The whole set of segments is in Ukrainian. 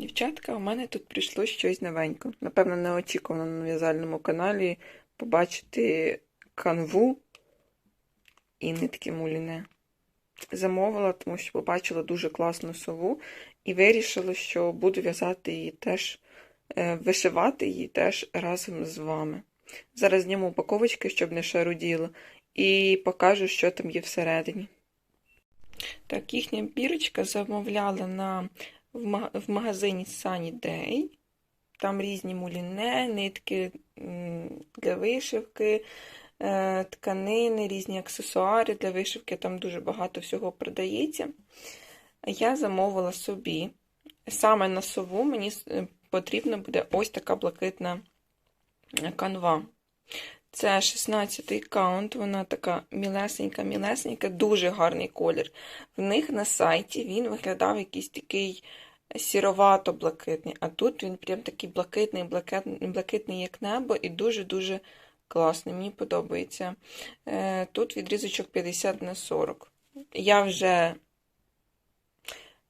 Дівчатка, у мене тут прийшло щось новеньке. Напевно, неочікувано на в'язальному каналі побачити канву і нитки муліне. Замовила, тому що побачила дуже класну сову і вирішила, що буду в'язати її теж, е, вишивати її теж разом з вами. Зараз зніму упаковочки, щоб не шаруділо, і покажу, що там є всередині. Так, їхня бірочка замовляла на в, магазині Sunny Day. Там різні муліне, нитки для вишивки, е, тканини, різні аксесуари для вишивки. Там дуже багато всього продається. Я замовила собі. Саме на сову мені е, потрібна буде ось така блакитна е, канва. Це 16-й каунт, вона така мілесенька-мілесенька, дуже гарний колір. В них на сайті він виглядав якийсь такий сіровато-блакитний, а тут він прям такий блакитний, блакитний, як небо, і дуже-дуже класний. Мені подобається. Е, Тут відрізочок 50 на 40. Я вже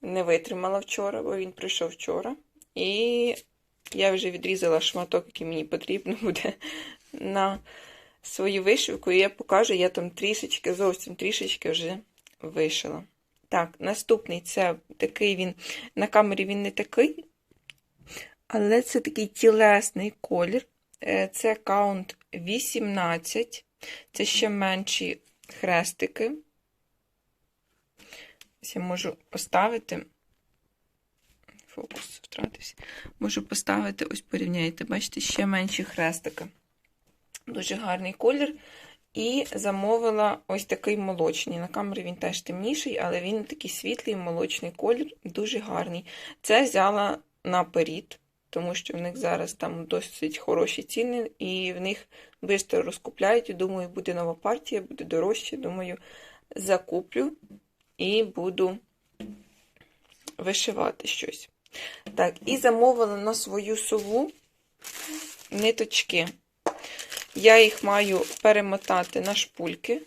не витримала вчора, бо він прийшов вчора. І я вже відрізала шматок, який мені потрібно буде на свою вишивку, і я покажу, я там трішечки, зовсім трішечки вже вишила. Так, наступний це такий він, на камері він не такий, але це такий тілесний колір. Е, Це каунт 18, це ще менші хрестики. Ось я можу поставити. Фокус втратився. Можу поставити, ось порівняйте, бачите, ще менші хрестики. Дуже гарний колір. І замовила ось такий молочний. На камері він теж темніший, але він такий світлий молочний колір, дуже гарний. Це взяла наперед, тому що в них зараз там досить хороші ціни, і в них швидко розкупляють. І думаю, буде нова партія, буде дорожче. Думаю, закуплю і буду вишивати щось. Так, і замовила на свою сову ниточки. Я їх маю перемотати на шпульки.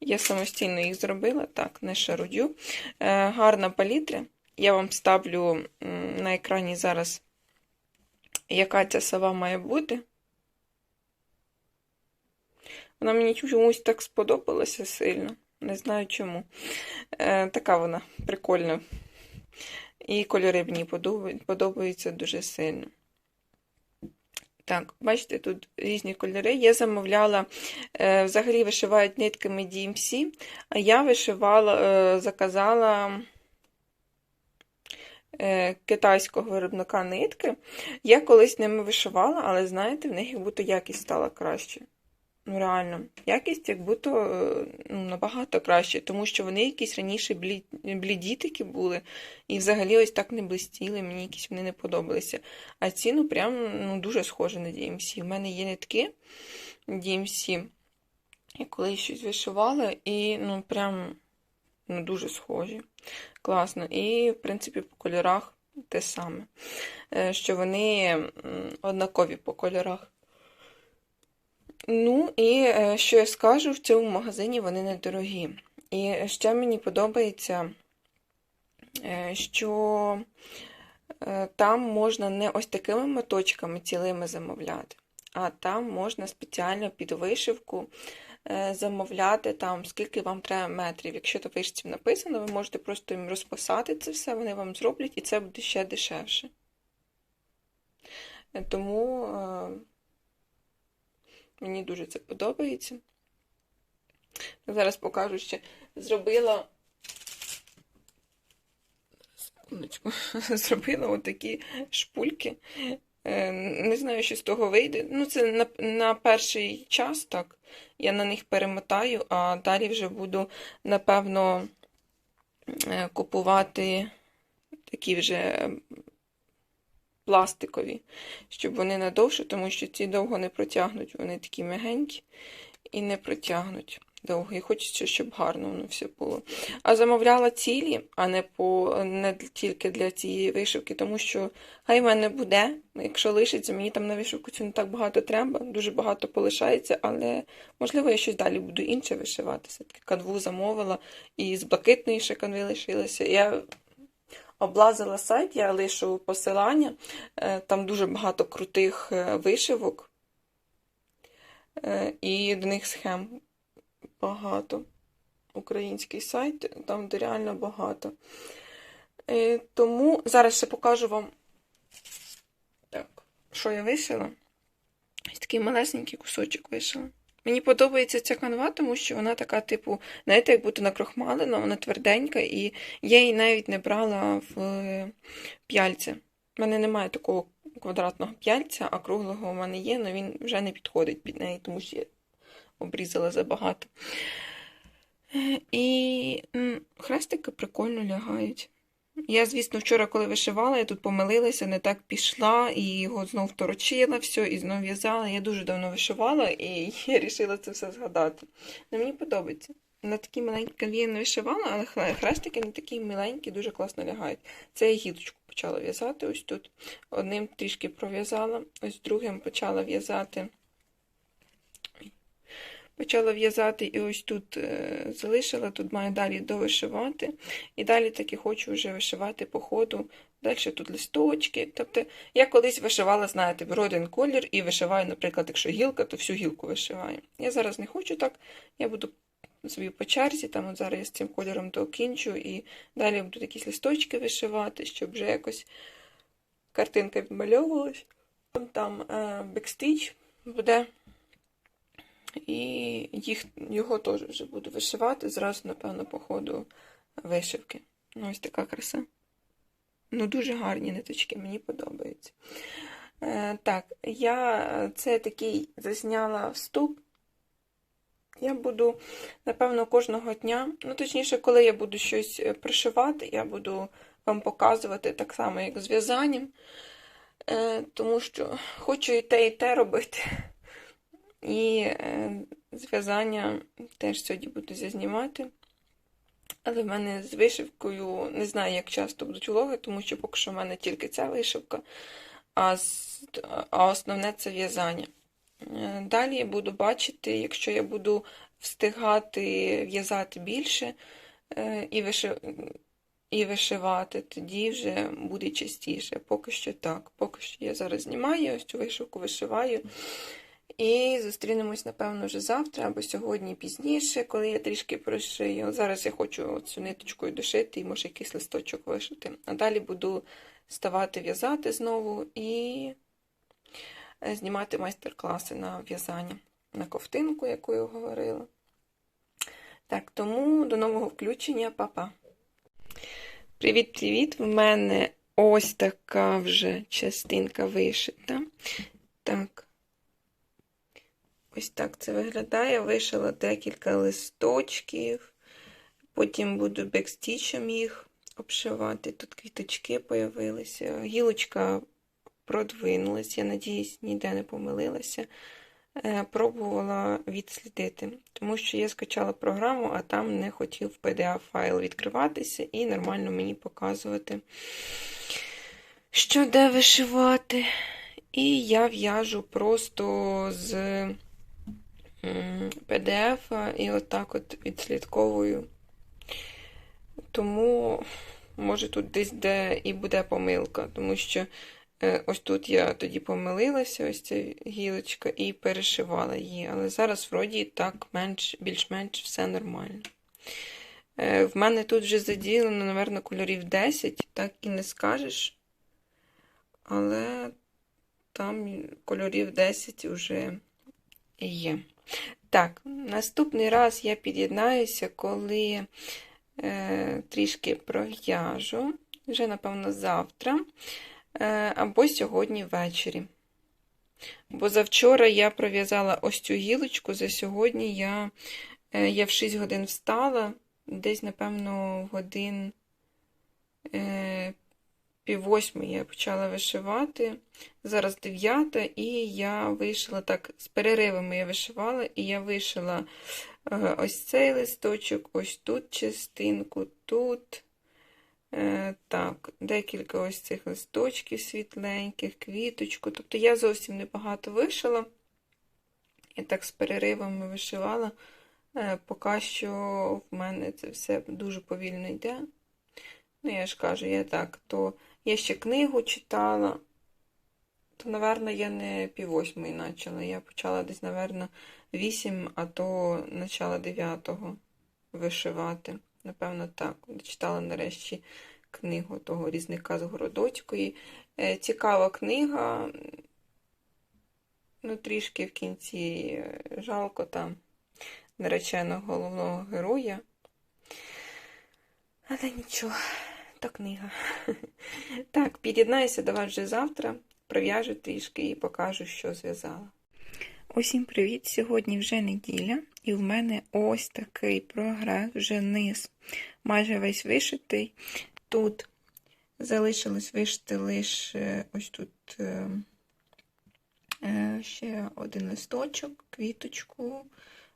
Я самостійно їх зробила, так, не шарудю. Е, гарна палітра. Я вам ставлю на екрані зараз, яка ця сова має бути. Вона мені чомусь так сподобалася сильно. Не знаю чому. Е, така вона прикольна. І кольори мені подобаються, дуже сильно. Так, бачите, тут різні кольори. Я замовляла, е, взагалі вишивають нитками DMC, а я вишивала, е, заказала е, китайського виробника нитки. Я колись ними вишивала, але знаєте, в них як будто якість стала краще. Ну, реально, якість як будто е, ну, набагато краще, тому що вони якісь раніше блі... бліді такі були, і взагалі ось так не блистіли, мені якісь вони не подобалися. А ці, ну, прям ну, дуже схожі на DMC. У мене є нитки DMC, я колись щось вишивала, і ну, прям ну, дуже схожі. Класно. І, в принципі, по кольорах те саме, Е, що вони однакові по кольорах. Ну, і е, що я скажу, в цьому магазині вони недорогі. І ще мені подобається, е, що е, там можна не ось такими моточками цілими замовляти, а там можна спеціально під вишивку замовляти, там, скільки вам треба метрів. Якщо то вишивці написано, ви можете просто їм розписати це все, вони вам зроблять, і це буде ще дешевше. Тому. Мені дуже це подобається. Зараз покажу ще. Зробила. Секундочку. Зробила отакі шпульки. Е, Не знаю, що з того вийде. Ну, це на, на перший час, так. Я на них перемотаю, а далі вже буду, напевно, е, купувати такі вже пластикові, щоб вони надовше, тому що ці довго не протягнуть. Вони такі м'ягенькі і не протягнуть довго. І хочеться, щоб гарно воно все було. А замовляла цілі, а не по не тільки для цієї вишивки, тому що хай в мене буде. Якщо лишиться, мені там на вишивку цю не так багато треба, дуже багато полишається, але можливо я щось далі буду інше вишивати. Все-таки канву замовила і з блакитної ще канви лишилася. Я облазила сайт, я лишу посилання. Е, Там дуже багато крутих е, вишивок. Е, І до них схем багато. Український сайт, там де реально багато. Тому зараз ще покажу вам, так, що я вишила. Ось такий малесенький кусочок вишила. Мені подобається ця канва, тому що вона така, типу, знаєте, як будто накрохмалена, вона тверденька, і я її навіть не брала в е, п'яльці. У мене немає такого квадратного п'яльця, а круглого у мене є, але він вже не підходить під неї, тому що я обрізала забагато. Е, І хрестики прикольно лягають. Я, звісно, вчора, коли вишивала, я тут помилилася, не так пішла, і його знов торочила все, і знов в'язала. Я дуже давно вишивала, і я вирішила це все згадати. Ну, мені подобається. На такі маленькі канві не вишивала, але хрестики на такі миленькі, дуже класно лягають. Це я гілочку почала в'язати ось тут. Одним трішки пров'язала, ось другим почала в'язати. Почала в'язати і ось тут е, залишила, тут маю далі довишивати. І далі таки хочу вже вишивати по ходу. Далі тут листочки. Тобто я колись вишивала, знаєте, беру один колір і вишиваю, наприклад, якщо гілка, то всю гілку вишиваю. Я зараз не хочу так, я буду собі по черзі, там от зараз я з цим кольором докінчу, і далі буду якісь листочки вишивати, щоб вже якось картинка відмальовувалась. Там, там е, бекстіч буде. І їх, його теж вже буду вишивати зразу, напевно, по ходу вишивки. Ось така краса. Ну, дуже гарні ниточки, мені подобаються. Е, так, я це такий засняла вступ. Я буду, напевно, кожного дня, ну, точніше, коли я буду щось е, пришивати, я буду вам показувати так само, як з в'язанням. Е, тому що хочу і те, і те робити. І е, зв'язання теж сьогодні буду зазнімати. Але в мене з вишивкою не знаю, як часто будуть влоги, тому що поки що в мене тільки ця вишивка, а, а основне це в'язання. Е, Далі я буду бачити, якщо я буду встигати в'язати більше е, і, виши... і вишивати, тоді вже буде частіше. Поки що так. Поки що я зараз знімаю, ось цю вишивку вишиваю. І зустрінемось, напевно, вже завтра або сьогодні пізніше, коли я трішки прошию. Зараз я хочу цю ниточкою дошити і може якийсь листочок вишити. А далі буду ставати в'язати знову і е, знімати майстер-класи на в'язання, на ковтинку, яку я говорила. Так, тому до нового включення, Па-па. Привіт-привіт! В мене ось така вже частинка вишита. Так. Ось так це виглядає. Вишила декілька листочків, потім буду бекстічем їх обшивати. Тут квіточки появилися. Гілочка продвинулась, я надіюсь, ніде не помилилася. Е, Пробувала відслідити, тому що я скачала програму, а там не хотів PDF-файл відкриватися і нормально мені показувати, що де вишивати. І я в'яжу просто з PDF і отак от відслідковую. Тому, може, тут десь де і буде помилка, тому що е, ось тут я тоді помилилася, ось ця гілочка, і перешивала її. Але зараз, вроді, так менш, більш-менш все нормально. Е, В мене тут вже заділено, напевно, кольорів 10, так і не скажеш. Але там кольорів 10 вже є. Так, наступний раз я під'єднаюся, коли е, трішки пров'яжу, вже, напевно, завтра, е, або сьогодні ввечері. Бо завчора я пров'язала ось цю гілочку, за сьогодні я, е, я в 6 годин встала, десь, напевно, годин е, пів восьми я почала вишивати. Зараз дев'ята, і я вишила так, з переривами я вишивала, і я вишила е, ось цей листочок, ось тут частинку, тут. Е, Так, декілька ось цих листочків світленьких, квіточку. Тобто я зовсім небагато вишила. Я так з переривами вишивала. Е, Поки що в мене це все дуже повільно йде. Ну, я ж кажу, я так, то я ще книгу читала, то, напевно, я не пів восьмої почала. Я почала десь, напевно, вісім, а то начало дев'ятого вишивати. Напевно, так. Читала нарешті книгу того різника з Городоцької. Е, Цікава книга. Ну, трішки в кінці е, жалко там нареченого головного героя. Але нічого, то книга. Так, під'єднаюся до вас вже завтра, пров'яжу трішки і покажу, що зв'язала. Усім привіт! Сьогодні вже неділя, і в мене ось такий прогрес, вже низ майже весь вишитий. Тут залишилось вишити лише ось тут е, е, ще один листочок, квіточку.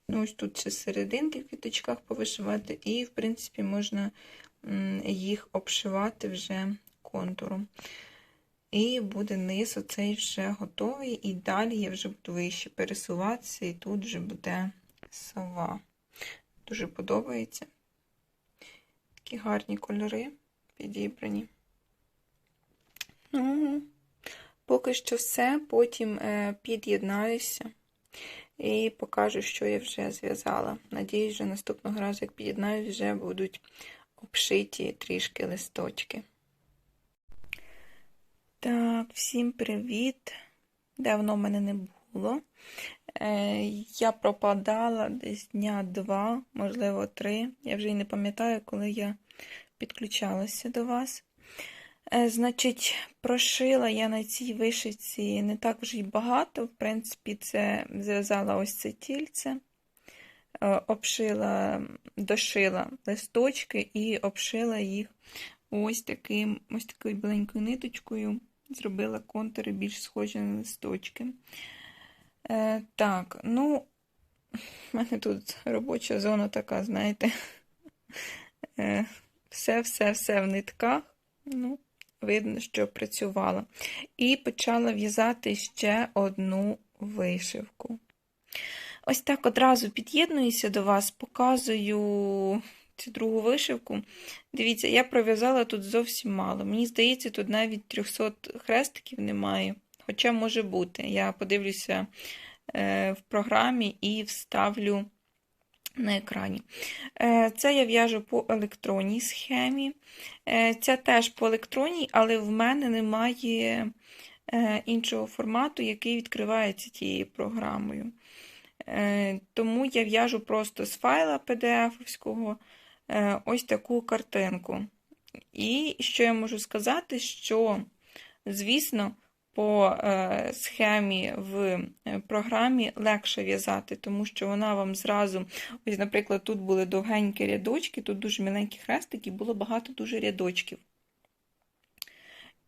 Ну, ось тут ще серединки в квіточках повишивати, і, в принципі, можна їх обшивати вже контуром. І буде низ оцей вже готовий, і далі я вже буду вище пересуватися, і тут вже буде сова. Дуже подобається. Такі гарні кольори підібрані. Ну, поки що все, потім е, під'єднаюся і покажу, що я вже зв'язала. Надіюсь, вже наступного разу, як під'єднаюсь, вже будуть обшиті трішки листочки. Так, всім привіт! Давно мене не було. Е, я пропадала десь дня два, можливо, три. Я вже й не пам'ятаю, коли я підключалася до вас. Е, значить, прошила я на цій вишивці не так вже й багато. В принципі, це зв'язала ось це тільце, е, обшила, дошила листочки і обшила їх ось таким, ось такою біленькою ниточкою. Зробила контури більш схожі на листочки. Е, Так, ну, в мене тут робоча зона така, знаєте, все-все-все в нитках. Ну, видно, що працювала. І почала в'язати ще одну вишивку. Ось так одразу під'єднуюся до вас, показую цю другу вишивку. Дивіться, я пров'язала тут зовсім мало. Мені здається, тут навіть 300 хрестиків немає. Хоча може бути. Я подивлюся е, в програмі і вставлю на екрані. Е, це я в'яжу по електронній схемі. Е, ця теж по електронній, але в мене немає е, іншого формату, який відкривається тією програмою. Тому я в'яжу просто з файла PDF-овського ось таку картинку. І що я можу сказати, що, звісно, по е, схемі в е, програмі легше в'язати, тому що вона вам зразу, ось, наприклад, тут були довгенькі рядочки, тут дуже міленькі хрестики, було багато дуже рядочків.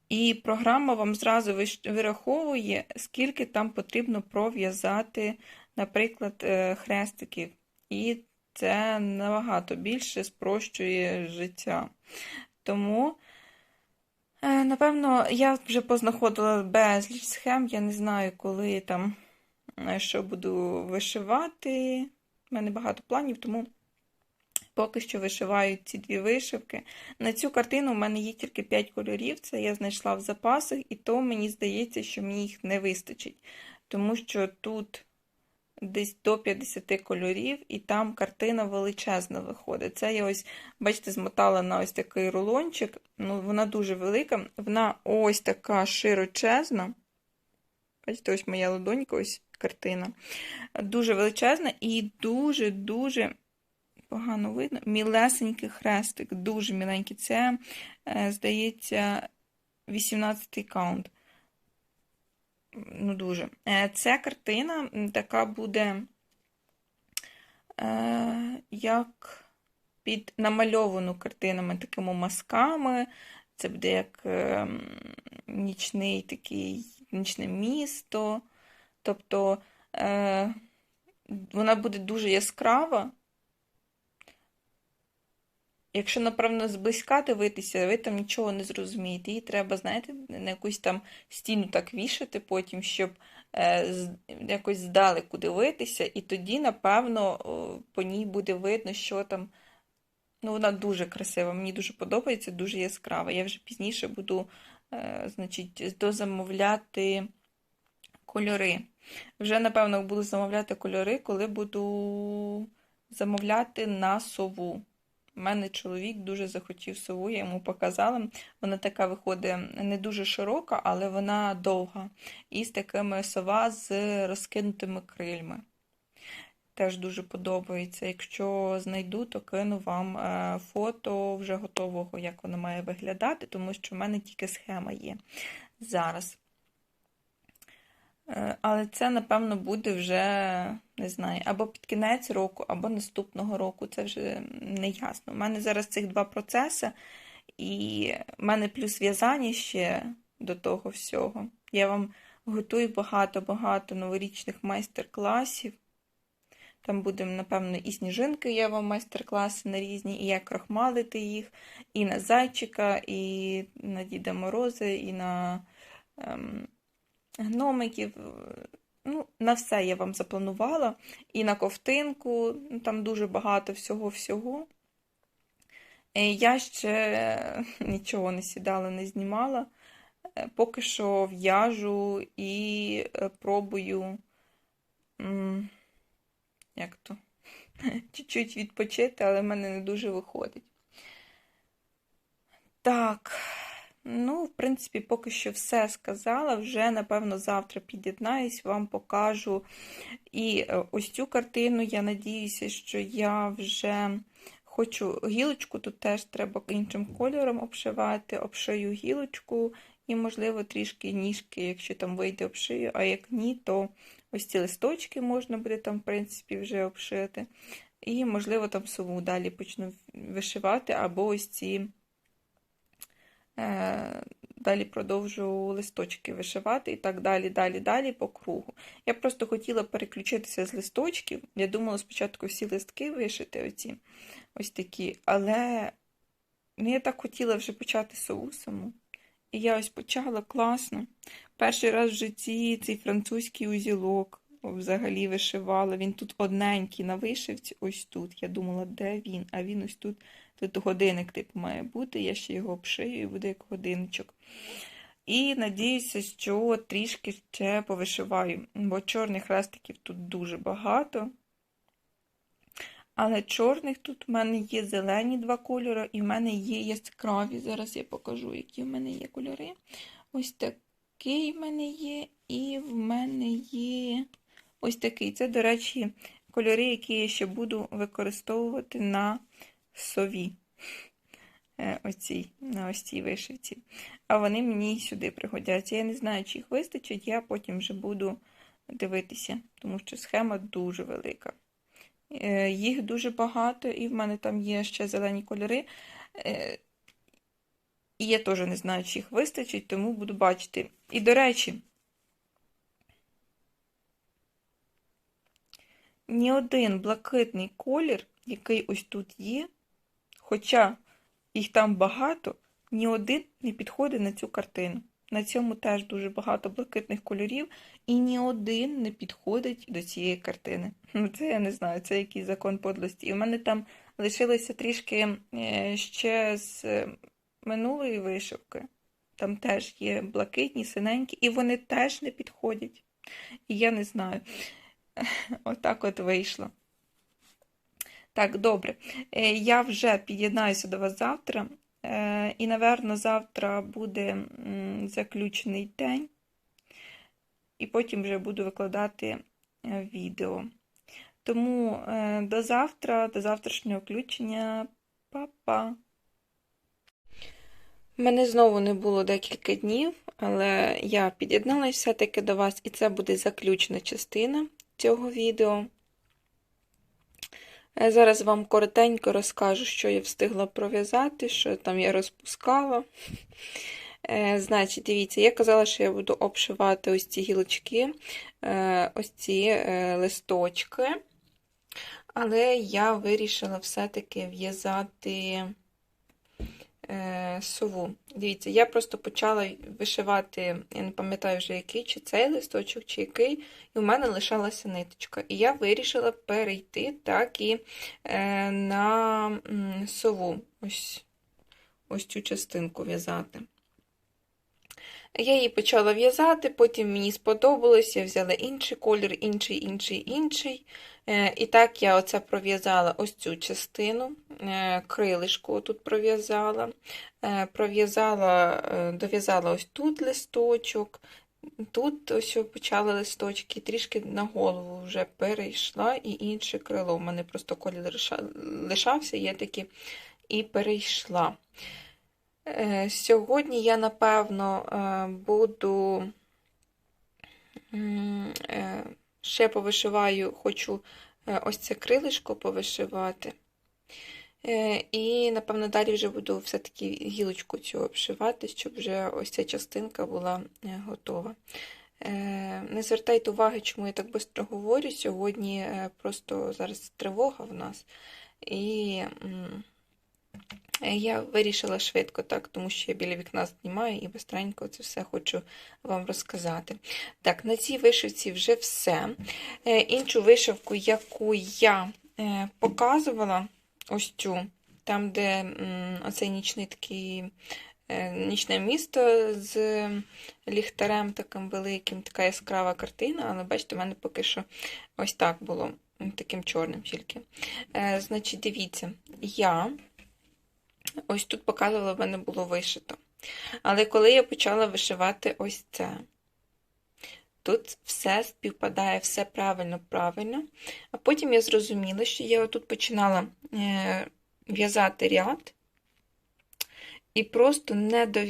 І програма вам зразу вираховує, скільки там потрібно пров'язати, наприклад, е, хрестиків. І це набагато більше спрощує життя. Тому. Е, напевно, я вже познаходила безліч схем, я не знаю, коли там е, що буду вишивати. У мене багато планів, тому поки що вишиваю ці дві вишивки. На цю картину у мене є тільки 5 кольорів, це я знайшла в запасах, і то мені здається, що мені їх не вистачить. Тому що тут десь до 50 кольорів, і там картина величезна виходить. Це я ось, бачите, змотала на ось такий рулончик. Ну, Вона дуже велика, вона ось така широчезна. Бачите, ось моя ладонька, ось картина. Дуже величезна і дуже-дуже. Погано видно, мілесенький хрестик, дуже міленький. Це, е, здається, 18-й каунт ну дуже. Е, Ця картина така буде, е, як під намальовану картинами, такими мазками. Це буде як е, нічний такий нічне місто. Тобто вона буде дуже яскрава. Якщо, напевно, зблизька дивитися, ви там нічого не зрозумієте. Її треба, знаєте, на якусь там стіну так вішати потім, щоб е, якось здалеку дивитися, і тоді, напевно, по ній буде видно, що там Ну, вона дуже красива, мені дуже подобається, дуже яскрава. Я вже пізніше буду, е, значить, дозамовляти кольори. Вже, напевно, буду замовляти кольори, коли буду замовляти на сову. У мене чоловік дуже захотів сову, я йому показала. Вона така виходить не дуже широка, але вона довга. І з такими сова з розкинутими крильми. Теж дуже подобається. Якщо знайду, то кину вам е, фото вже готового, як воно має виглядати, тому що в мене тільки схема є зараз. Е, Але це, напевно, буде вже, не знаю, або під кінець року, або наступного року. Це вже не ясно. У мене зараз цих два процеси, і в мене плюс в'язання ще до того всього. Я вам готую багато-багато новорічних майстер-класів. Там будемо, напевно, і сніжинки, я вам майстер-класи на різні, і як крахмалити їх, і на зайчика, і на Діда Морози, і на ем, гномиків. Ну, на все я вам запланувала. І на ковтинку, ну, там дуже багато всього-всього. Е, Я ще нічого не сідала, не знімала. Е, Поки що в'яжу і е, пробую. Як то? Чуть-чуть відпочити, але в мене не дуже виходить. Так, ну, в принципі, поки що все сказала. Вже, напевно, завтра під'єднаюсь, вам покажу і е, ось цю картину. Я надіюся, що я вже хочу гілочку, тут теж треба іншим кольором обшивати, обшию гілочку і, можливо, трішки ніжки, якщо там вийде обшию, а як ні, то ось ці листочки можна буде там, в принципі, вже обшити. І, можливо, там сову далі почну вишивати, або ось ці. Е, Далі продовжу листочки вишивати і так далі, далі, далі по кругу. Я просто хотіла переключитися з листочків. Я думала спочатку всі листки вишити, оці, ось такі, але ну, я так хотіла вже почати сову саму. І я ось почала класно. Перший раз в житті цей французький узілок взагалі вишивала. Він тут одненький на вишивці, ось тут. Я думала, де він? А він ось тут. Тут годинник типу має бути, я ще його обшию і буде як годинничок. І надіюся, що трішки ще повишиваю, бо чорних хрестиків тут дуже багато. Але чорних тут в мене є зелені два кольори, і в мене є яскраві. Зараз я покажу, які в мене є кольори. Ось такий в мене є, і в мене є ось такий. Це, до речі, кольори, які я ще буду використовувати на сові. Е, Оцій, на ось цій вишивці. А вони мені сюди пригодяться. Я не знаю, чи їх вистачить, я потім вже буду дивитися, тому що схема дуже велика. Е, Їх дуже багато, і в мене там є ще зелені кольори. Е, І я теж не знаю, чи їх вистачить, тому буду бачити. І, до речі, ні один блакитний колір, який ось тут є, хоча їх там багато, ні один не підходить на цю картину. На цьому теж дуже багато блакитних кольорів, і ні один не підходить до цієї картини. Ну, це я не знаю, це якийсь закон подлості. І в мене там лишилося трішки е, ще з минулої вишивки. Там теж є блакитні, синенькі, і вони теж не підходять. І я не знаю. Отак от вийшло. Так, добре. Е, Я вже під'єднаюся до вас завтра. Е, І, напевно, завтра буде заключений день. І потім вже буду викладати е, відео. Тому до завтра, до завтрашнього включення. Па-па! Мене знову не було декілька днів, але я під'єдналася все-таки до вас, і це буде заключна частина цього відео. Е, Зараз вам коротенько розкажу, що я встигла пров'язати, що там я розпускала. Е, Значить, дивіться, я казала, що я буду обшивати ось ці гілочки, е, ось ці листочки. Але я вирішила все-таки в'язати сову. Дивіться, я просто почала вишивати, я не пам'ятаю вже який, чи цей листочок, чи який, і в мене лишалася ниточка. І я вирішила перейти так і е, на сову, ось, ось цю частинку в'язати. Я її почала в'язати, потім мені сподобалось, я взяла інший колір, інший, інший, інший. Е, І так я оце пров'язала ось цю частину, е, крилишку тут пров'язала, е, пров'язала, дов'язала ось тут листочок, тут ось почали листочки, трішки на голову вже перейшла, і інше крило. У мене просто колір лишався, я таки і перейшла. Е, Сьогодні я, напевно, е, буду е, ще повишиваю, хочу ось це крилишко повишивати. І, напевно, далі вже буду все-таки гілочку цю обшивати, щоб вже ось ця частинка була готова. Не звертайте уваги, чому я так швидко говорю. Сьогодні просто зараз тривога в нас. І я вирішила швидко так, тому що я біля вікна знімаю і бистренько це все хочу вам розказати. Так, на цій вишивці вже все. Е, Іншу вишивку, яку я е, показувала, ось цю, там, де оцей нічний такий. е, Нічне місто з ліхтарем таким великим, така яскрава картина, але бачите, в мене поки що ось так було, таким чорним тільки. Е, Значить, дивіться, я ось тут показувала, в мене було вишито. Але коли я почала вишивати ось це, тут все співпадає, все правильно, правильно. А потім я зрозуміла, що я отут починала е, в'язати ряд. І просто не до,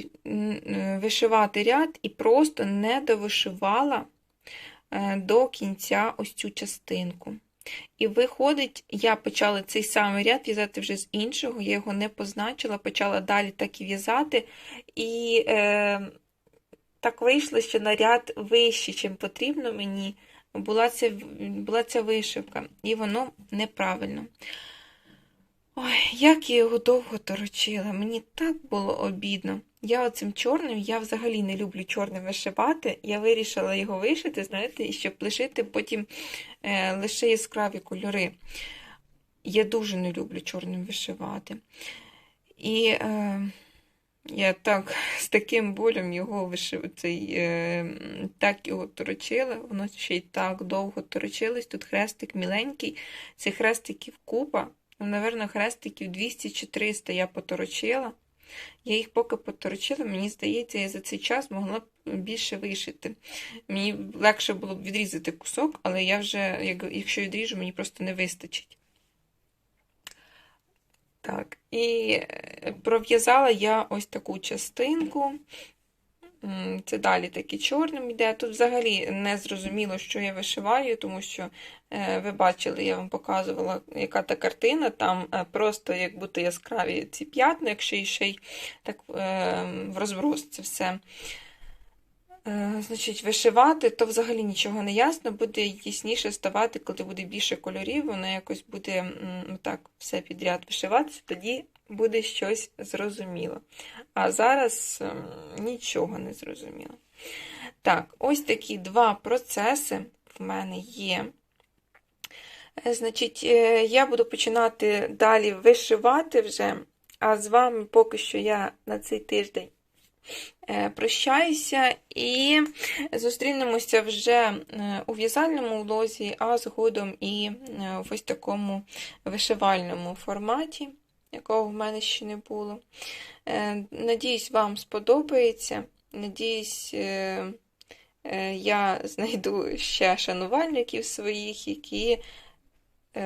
вишивати ряд, і просто не довишивала е, до кінця ось цю частинку. І виходить, я почала цей самий ряд в'язати вже з іншого, я його не позначила, почала далі так і в'язати. І е, так вийшло, що на ряд вище, чим потрібно мені, була ця, була ця вишивка, і воно неправильно. Ой, як я його довго торочила, мені так було обідно. Я оцим чорним, я взагалі не люблю чорним вишивати. Я вирішила його вишити, знаєте, щоб лишити потім е, лише яскраві кольори. Я дуже не люблю чорним вишивати. І е, я так з таким болем його вишив, цей, е, так його торочила, воно ще й так довго торочилось. Тут хрестик міленький, цих хрестиків купа. Ну, Наверно, хрестиків 200 чи 300 я поторочила. Я їх поки поторочила, мені здається, я за цей час могла б більше вишити. Мені легше було б відрізати кусок, але я вже, якщо відріжу, мені просто не вистачить. Так, і е, пров'язала я ось таку частинку. Це далі таки чорним йде. Тут взагалі не зрозуміло, що я вишиваю, тому що е, ви бачили, я вам показувала, яка та картина. Там е, просто як будто яскраві ці п'ятна, якщо і ще й так е, в розброс це все. Значить, вишивати, то взагалі нічого не ясно, буде ясніше ставати, коли буде більше кольорів, воно якось буде так все підряд вишиватися, тоді буде щось зрозуміло. А зараз ем, нічого не зрозуміло. Так, ось такі два процеси в мене є. Е, Значить, е, я буду починати далі вишивати вже, а з вами поки що я на цей тиждень е, прощаюся і зустрінемося вже у в'язальному улозі, а згодом і в ось такому вишивальному форматі, якого в мене ще не було. Е, Надіюсь, вам сподобається. Надіюсь, е, е, я знайду ще шанувальників своїх, які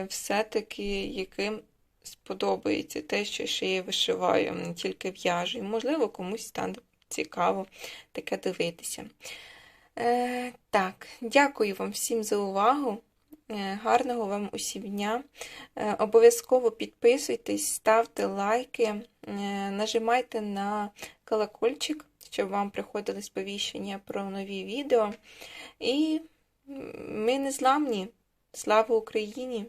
все-таки яким сподобається те, що ще я вишиваю, не тільки в'яжу. І, можливо, комусь стане цікаво таке дивитися. Так, дякую вам всім за увагу. Е, Гарного вам усім дня. Е, Обов'язково підписуйтесь, ставте лайки, е, нажимайте на колокольчик, щоб вам приходили сповіщення про нові відео. І ми не зламні. Слава Україні!